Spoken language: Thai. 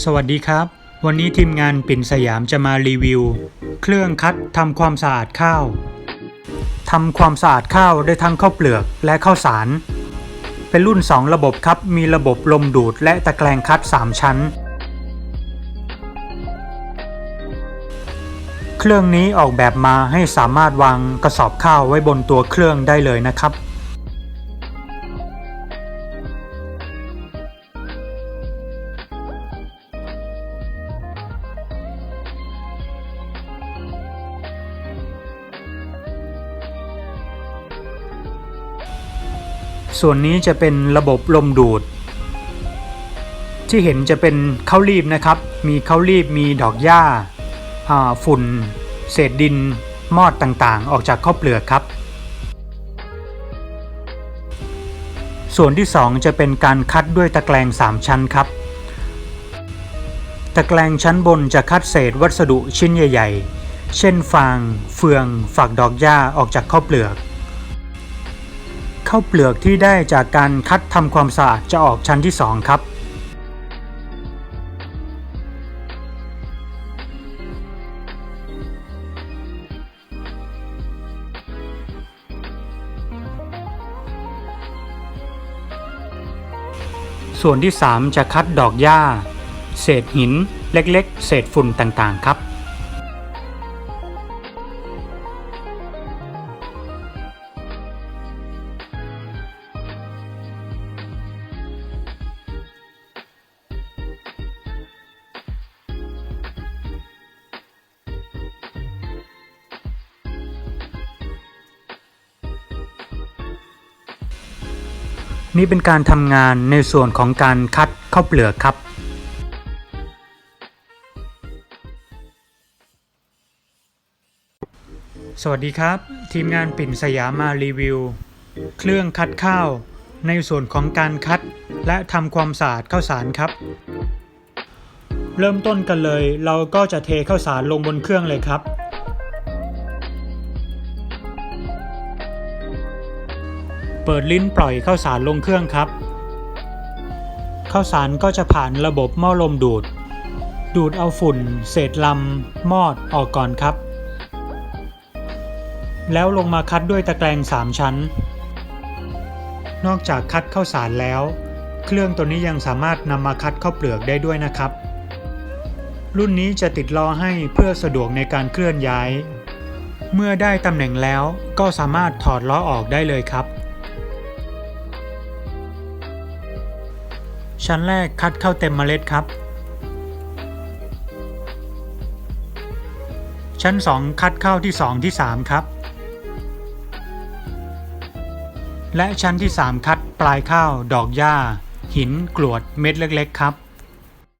สวัสดีครับ วันนี้ทีมงานปิ่นสยามจะมารีวิว เครื่องคัดทำความสะอาดข้าวทำความสะอาดข้าวได้ทั้งข้าวเปลือกและข้าวสาร เป็นรุ่น 2 ระบบครับ มีระบบลมดูดและตะแกรงคัด 3 ชั้น เครื่องนี้ออกแบบมาให้สามารถวางกระสอบข้าวไว้บนตัวเครื่องได้เลยนะครับ ส่วนนี้จะเป็นระบบลมดูด ที่เห็นจะเป็นข้าวรีบนะครับ มีข้าวรีบมีดอกหญ้าฝุ่น เศษดิน มอดต่างๆ ออกจากข้าวเปลือกครับ ส่วนที่ 2 จะเป็นการคัดด้วยตะแกรง3 ชั้นครับ ตะแกรงชั้นบนจะคัดเศษวัสดุชิ้นใหญ่ ๆ เช่นฟาง เฟือง ฝักดอกหญ้าออกจากข้าวเปลือก ข้าวเปลือกที่ได้จากการคัดทำความสะอาดจะออกชั้นที่ 2 ครับ ส่วนที่ 3 จะคัดดอกหญ้า เศษหินเล็กๆ เศษฝุ่นต่างๆ ครับ นี่เป็นการทำงานในส่วนของการคัดข้าวเปลือกครับ สวัสดีครับ ทีมงานปิ่นสยามมารีวิว เครื่องคัดข้าว ในส่วนของการคัดและทำความสะอาดข้าวสารครับ เริ่มต้นกันเลย เราก็จะเทข้าวสารลงบนเครื่องเลยครับ เปิดลิ้นปล่อยข้าวสารลงเครื่องครับข้าวสารก็จะผ่านระบบหม้อลมดูด ดูดเอาฝุ่น เศษลำมอดออกก่อนครับ แล้วลงมาคัดด้วยตะแกรง3ชั้น นอกจากคัดข้าวสารแล้ว เครื่องตัวนี้ยังสามารถนำมาคัดข้าวเปลือกได้ด้วยนะครับ รุ่นนี้จะติดล้อให้เพื่อสะดวกในการเคลื่อนย้าย เมื่อได้ตำแหน่งแล้วก็สามารถถอดล้อออกได้เลยครับ ชั้นแรกคัดเข้าเต็มเมล็ดครับ ชั้น 2 คัดเข้าที่ 2 ที่ 3 ครับ และชั้นที่ 3 คัดปลายข้าว ดอกหญ้า หินกรวดเม็ดเล็ก ๆ ครับ